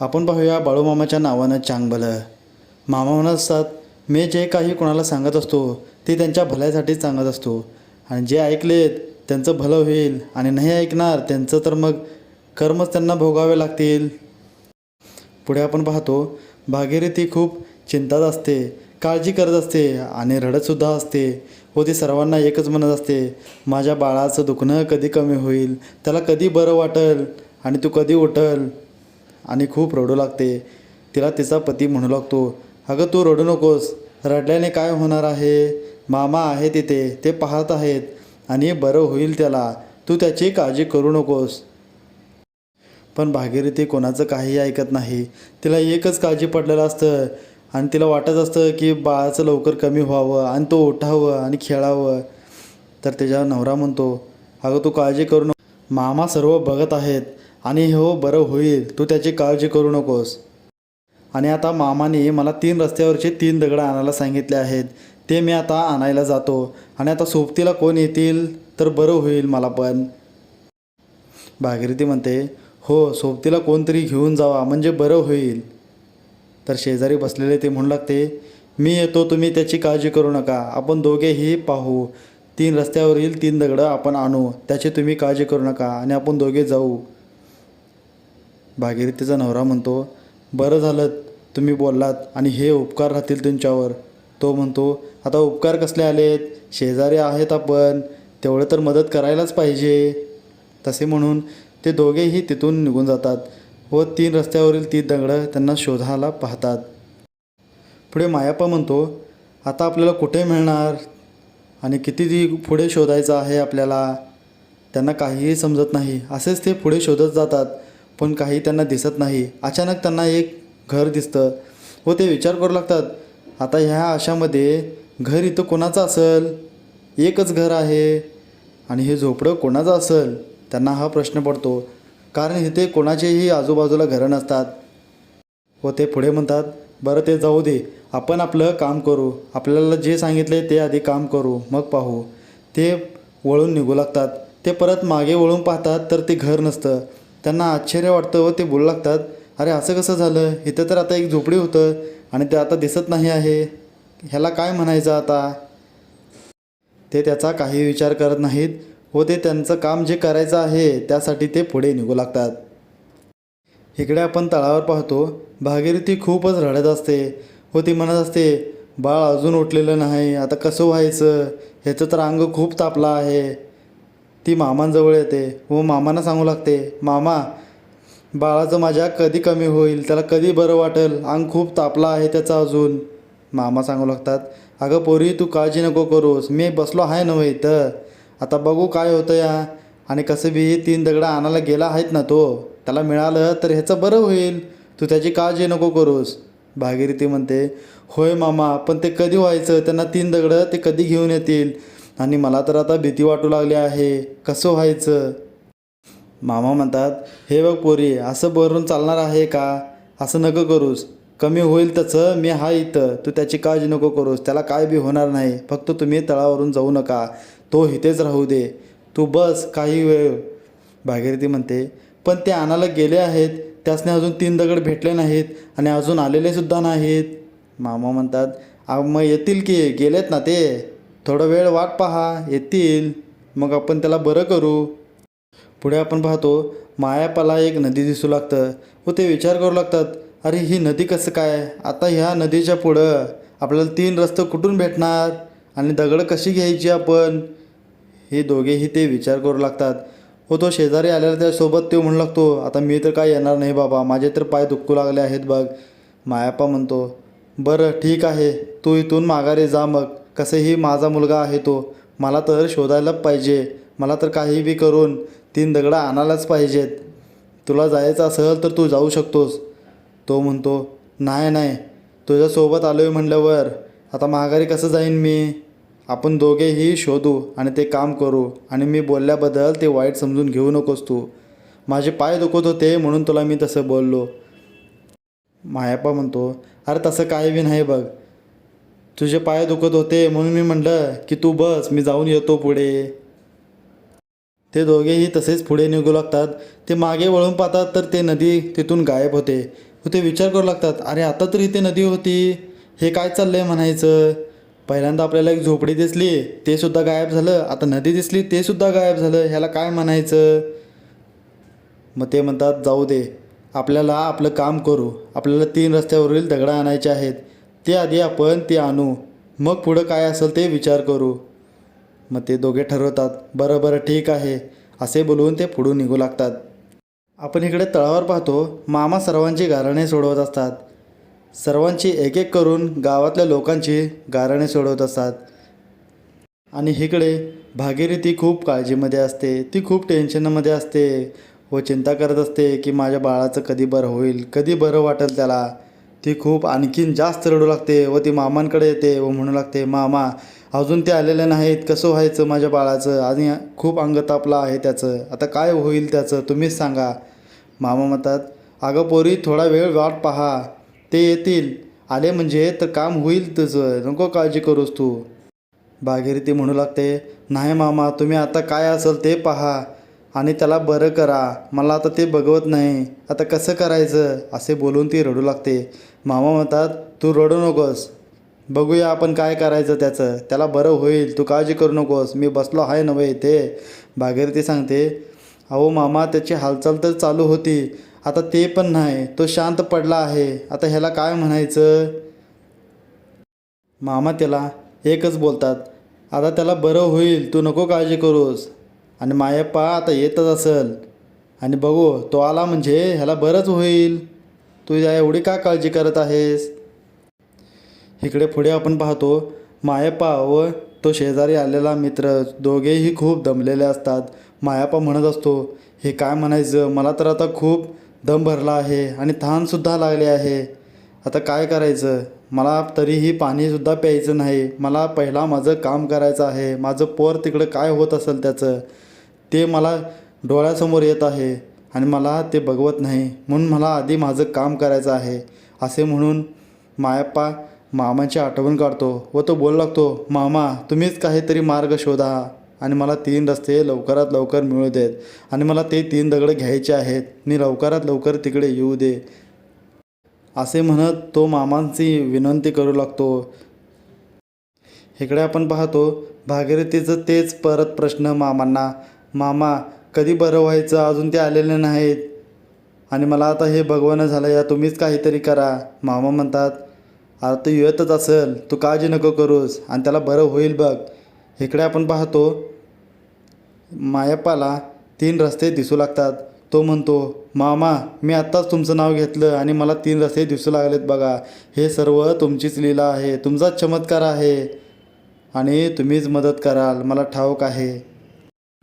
आपण पाहूया बाळूमामाच्या नावानं चांगभलं. मामा म्हणत असतात मी जे काही कोणाला सांगत असतो ते त्यांच्या भल्यासाठीच सांगत असतो. आणि जे ऐकलेत त्यांचं भलं होईल. आणि नाही ऐकणार त्यांचं तर मग कर्मच त्यांना भोगावे लागतील. पुढे आपण पाहतो भागीरथी खूप चिंतात असते काळजी करत असते आणि रडतसुद्धा असते व ती सर्वांना एकच म्हणत असते माझ्या बाळाचं दुखणं कधी कमी होईल? त्याला कधी बरं वाटेल? आणि तू कधी उठल? आणि खूप रडू लागते. तिला तिचा पती म्हणू लागतो अगं तू रडू नकोस. रडल्याने काय होणार आहे? मामा आहे तिथे ते पाहत आहेत आणि बरं होईल त्याला. तू त्याची काळजी करू नकोस. पण भागीरथी कोणाचं काहीही ऐकत नाही. तिला एकच काळजी पडलेलं असतं आणि तिला वाटत असतं की बाळाचं लवकर कमी व्हावं आणि तो उठावं आणि खेळावं. तर त्याच्या नवरा म्हणतो अगं तू काळजी करू नको. मामा सर्व बघत आहेत. आणि हो बरं होईल. तू त्याची काळजी करू नकोस. आणि आता मामाने मला तीन रस्त्यावरचे तीन दगडं आणायला सांगितले आहेत. ते मी आता आणायला जातो. आणि आता सोबतीला कोण येतील तर बरं होईल मला पण. भागीरथी म्हणते हो सोबतीला कोणतरी घेऊन जावा म्हणजे बरं होईल. तर शेजारी बसलेले ते म्हणू लागते मी येतो तुम्ही त्याची काळजी करू नका. आपण दोघेही पाहू. तीन रस्त्यावरील तीन दगडं आपण आणू. त्याची तुम्ही काळजी करू नका. आणि आपण दोघे जाऊ. भागीरथीचा नवरा म्हणतो बरं झालं तुम्ही बोललात आणि हे उपकार राहतील तुमच्यावर. तो म्हणतो आता उपकार कसले आलेत? शेजारी आहेत आपण तेवढं तर मदत करायलाच पाहिजे. तसे म्हणून ते दोघेही तिथून निघून जातात व तीन रस्त्यावरील ती दगडं त्यांना शोधायला पाहतात. पुढे मायाप्पा म्हणतो आता आपल्याला कुठे मिळणार? आणि किती ती पुढे शोधायचं आहे आपल्याला? त्यांना काहीही समजत नाही. असेच ते पुढे शोधत जातात. पण काही त्यांना दिसत नाही. अचानक त्यांना एक घर दिसतं व ते विचार करू लागतात आता ह्या आशामध्ये घर इथं कोणाचं असेल? एकच घर आहे. आणि हे झोपडं कोणाचं असेल? त्यांना हा प्रश्न पडतो. कारण इथे कोणाचेही आजूबाजूला घरं नसतात. व ते पुढे म्हणतात बरं ते जाऊ दे. आपण आपलं काम करू. आपल्याला जे सांगितले ते आधी काम करू. मग पाहू. ते वळून निघू लागतात. ते परत मागे वळून पाहतात तर ते घर नसतं. त्यांना आश्चर्य वाटतं व ते बोलू लागतात अरे असं कसं झालं? इथं तर आता एक झोपडी होतं आणि ते आता दिसत नाही आहे. ह्याला काय म्हणायचं आता? ते त्याचा काही विचार करत नाहीत व ते त्यांचं काम जे करायचं आहे त्यासाठी ते पुढे निघू लागतात. इकडे आपण तळावर पाहतो भागीरथी खूपच रडत असते व ती म्हणत असते बाळ अजून उठलेलं नाही आता कसं व्हायचं? ह्याचं तर अंग खूप तापलं आहे. ती मामांजवळ येते. व मामांना सांगू लागते मामा बाळाचं माझ्या कधी कमी होईल? त्याला कधी बरं वाटेल? अंग खूप तापला आहे त्याचा अजून. मामा सांगू लागतात अगं पोरी तू काळजी नको करूस. मी बसलो आहे नव्हे इथं. आता बघू काय होतं या. आणि कसं बी तीन दगडं आणायला गेला आहेत ना तो. त्याला मिळालं तर ह्याचं बरं होईल. तू त्याची काळजी नको करूस. भागीरथी म्हणते होय मामा पण ते कधी व्हायचं? त्यांना तीन दगडं ते कधी घेऊन येतील? आणि मला तर आता भीती वाटू लागली आहे. कसं व्हायचं? मामा म्हणतात हे बघ पोरी असं भरून चालणार आहे का? असं नको करूस. कमी होईल तसं मी हा इथं. तू त्याची काळजी नको करूस. त्याला काय बी होणार नाही. फक्त तुम्ही तळावरून जाऊ नका. तो इथेच राहू दे. तू बस काही वेळ. भागीरथी म्हणते पण ते आणायला गेले आहेत. त्यासने अजून तीन दगड भेटले नाहीत आणि अजून आलेले सुद्धा नाहीत. मामा म्हणतात मग येतील की? गेलेत ना ते? थोडा वेळ वाट पहा येतील. मग आपण त्याला बरं करू. पुढे आपण पाहतो मायापाला एक नदी दिसू लागतं व ते विचार करू लागतात अरे ही नदी कसं काय? आता ह्या नदीच्या पुढं आपल्याला तीन रस्ते कुठून भेटणार? आणि दगडं कशी घ्यायची आपण? हे दोघेही ते विचार करू लागतात. व तो शेजारी आलेला त्यासोबत तो म्हणू लागतो आता मी तर काय येणार नाही बाबा माझे तर पाय दुखू लागले आहेत बघ. मायाप्पा म्हणतो बरं ठीक आहे तू इथून माघारी जा मग. कसंही माझा मुलगा आहे तो मला तर शोधायला पाहिजे मला तर काही बी करून तीन दगडं आणायलाच पाहिजेत. तुला जायचं असेल तर तू जाऊ शकतोस. तो म्हणतो नाही नाही तुझ्यासोबत आलो आहे म्हणल्यावर आता माघारी कसं जाईन मी? आपण दोघेही शोधू आणि ते काम करू आणि मी बोलल्याबद्दल ते वाईट समजून घेऊ नकोस तू. माझे पाय दुखत होते म्हणून तुला मी तसं बोललो. मायाप्पा म्हणतो अरे तसं काही बी नाही बघ. तुझे पाय दुखत होते म्हणून मी म्हणलं की तू बस मी जाऊन येतो पुढे. ते दोघेही तसेच पुढे निघू लागतात. ते मागे वळून पाहतात तर ते नदी तिथून गायब होते. ते विचार करू लागतात अरे आता तर इथे नदी होती. हे काय चाललंय म्हणायचं? पहिल्यांदा आपल्याला एक झोपडी दिसली ते सुद्धा गायब झालं. आता नदी दिसली ते सुद्धा गायब झालं. ह्याला काय म्हणायचं? मग ते म्हणतात जाऊ दे. आपल्याला आपलं काम करू. आपल्याला तीन रस्त्यावरील दगडं आणायचे आहेत. ते आधी आपण ते आणू. मग पुढं काय असेल ते विचार करू. मग ते दोघे ठरवतात. बरं बरं ठीक आहे. असे बोलून ते पुढून निघू लागतात. आपण इकडे तळावर पाहतो मामा सर्वांची गाराणे सोडवत असतात. सर्वांची एक एक करून गावातल्या लोकांची गाराणे सोडवत असतात. आणि इकडे भागीरथी खूप काळजीमध्ये असते. ती खूप टेन्शनमध्ये असते. व चिंता करत असते की माझ्या बाळाचं कधी बरं होईल कधी बरं वाटेल त्याला. ती खूप आणखीन जास्त रडू लागते व ती मामांकडे येते व म्हणू लागते मामा अजून ते आलेले नाहीत कसं व्हायचं माझ्या बाळाचं? आणि खूप अंग तापला आहे त्याचं. आता काय होईल त्याचं? तुम्हीच सांगा. मामा म्हणतात अगं पोरी थोडा वेळ वाट पहा. ते येतील. आले म्हणजे तर काम होईल तुझं. नको काळजी करूस तू. भागीरथी म्हणू लागते नाही मामा तुम्ही आता काय असेल ते पहा आणि त्याला बरं करा. मला आता ते बघवत नाही. आता कसं करायचं? असे बोलून ती रडू लागते. मामा म्हणतात तू रडू नकोस. बघूया आपण काय करायचं त्याचं. त्याला बरं होईल. तू काळजी करू नकोस. मी बसलो आहे नव्हे इथे. भागीरथी सांगते अहो मामा त्याची हालचाल तर चालू होती. आता ते पण नाही. तो शांत पडला आहे. आता ह्याला काय म्हणायचं? मामा त्याला एकच बोलतात आता त्याला बरं होईल. तू नको काळजी करूस. आणि मायप्पा आता येतच असेल. आणि बघू तो आला म्हणजे ह्याला बरंच होईल. तू या एवढी का काळजी करत आहेस? इकडे पुढे आपण पाहतो मायप्पा व तो शेजारी आलेला मित्र दोघेही खूप दमलेले असतात. मायाप्पा म्हणत असतो हे काय म्हणायचं? मला तर आता खूप दम भरला आहे आणि तहानसुद्धा लागले आहे. आता काय करायचं? मला तरीही पाणीसुद्धा प्यायचं नाही. मला पहिला माझं काम करायचं आहे. माझं पोर तिकडं काय होत असेल त्याचं? ते मला डोळ्यासमोर येत आहे. आणि मला ते बघवत नाही. म्हणून मला आधी माझं काम करायचं आहे. असे म्हणून मायाप्पा मामाची आठवण काढतो व तो बोलू लागतो मामा तुम्हीच काहीतरी मार्ग शोधा आणि मला तीन रस्ते लवकरात लवकर मिळू देत आणि मला ते तीन दगड घ्यायचे आहेत. मी लवकरात लवकर तिकडे येऊ दे. असे म्हणत तो मामांची विनंती करू लागतो. इकडे आपण पाहतो भागीरथीचं तेच परत प्रश्न मामांना. मामा कधी बरं व्हायचं? अजून ते आलेले नाहीत. आणि मला आता हे भगवान झालं या तुम्हीच काहीतरी करा. मामा म्हणतात आता तू येतच असेल तू काळजी नको करूस. आणि त्याला बरं होईल बघ. इकडे आपण पाहतो मायप्पाला तीन रस्ते दिसू लागतात. तो म्हणतो मामा मी आत्ताच तुमचं नाव घेतलं आणि मला तीन रस्ते दिसू लागलेत बघा. हे सर्व तुमचीच लीला आहे तुमचाच चमत्कार आहे. आणि तुम्हीच मदत कराल. मला ठाऊक आहे.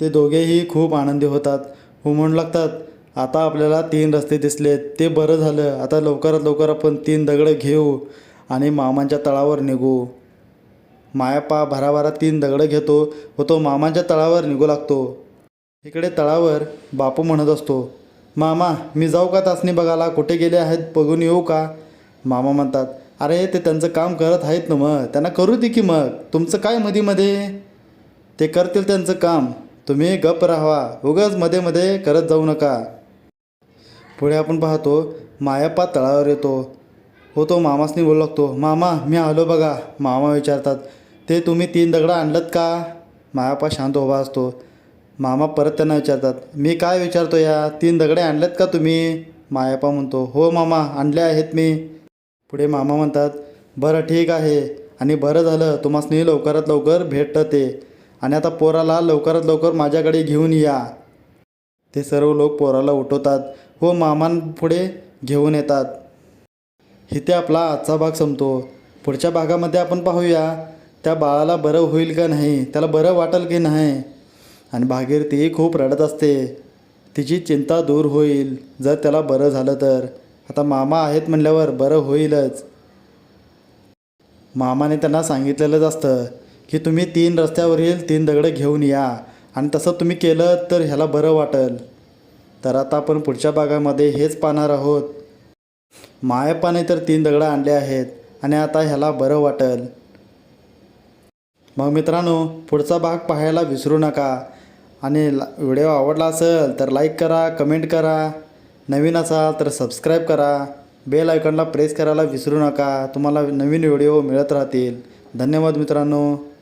ते दोघेही खूप आनंदी होतात. हो म्हणू लागतात आता आपल्याला तीन रस्ते दिसलेत ते बरं झालं आता लवकरात लवकर आपण तीन दगडं घेऊ आणि मामांच्या तळावर निघू. मायापा भराभरा तीन दगडं घेतो व तो मामांच्या तळावर निघू लागतो. इकडे तळावर बापू म्हणत असतो मामा मी जाऊ का तासणी बघायला? कुठे गेले आहेत? बघून येऊ का? मामा म्हणतात अरे ते त्यांचं काम करत आहेत ना मग त्यांना करू दे की मग तुमचं काय मध्ये मध्ये ते करतील त्यांचं काम तुम्ही गप राहावा. उगाच मध्ये मध्ये करत जाऊ नका. पुढे आपण पाहतो मायाप्पा तळावर येतो. हो तो मामासनी बोलू लागतो मामा मी आलो बघा. मामा विचारतात ते तुम्ही तीन दगडं आणलत का? मायाप्पा शांत उभा असतो. मामा परत त्यांना विचारतात मी काय विचारतो या? तीन दगडे आणलेत का तुम्ही? मायाप्पा म्हणतो हो मामा आणले आहेत मी. पुढे मामा म्हणतात बरं ठीक आहे. आणि बरं झालं तुम्हासनी लवकरात लवकर भेटतं ते. आणि आता पोराला लवकरात लवकर माझ्याकडे घेऊन या. ते सर्व लोक पोराला उठवतात व मामांपुढे घेऊन येतात. इथे आपला आजचा भाग संपतो. पुढच्या भागामध्ये आपण पाहूया त्या बाळाला बरं होईल का नाही त्याला बरं वाटेल की नाही. आणि भागीरथी खूप रडत असते. तिची चिंता दूर होईल जर त्याला बरं झालं तर. आता मामा आहेत म्हणल्यावर बरं होईलच. मामाने त्यांना सांगितलेलंच असतं. की तुम्ही तीन रस्त्यावरील तीन दगडं घेऊन या. आणि तसं तुम्ही केलं तर ह्याला बरं वाटेल. तर आता आपण पुढच्या भागामध्ये हेच पाहणार आहोत. मायप्पाने तर तीन दगडं आणले आहेत आणि आता ह्याला बरं वाटेल. मग मित्रांनो पुढचा भाग पाहायला विसरू नका. आणि ला व्हिडिओ आवडला असेल तर लाईक करा कमेंट करा. नवीन असाल तर सबस्क्राईब करा. बेल आयकॉनला प्रेस करायला विसरू नका. तुम्हाला नवीन व्हिडिओ मिळत राहतील. धन्यवाद मित्रांनो.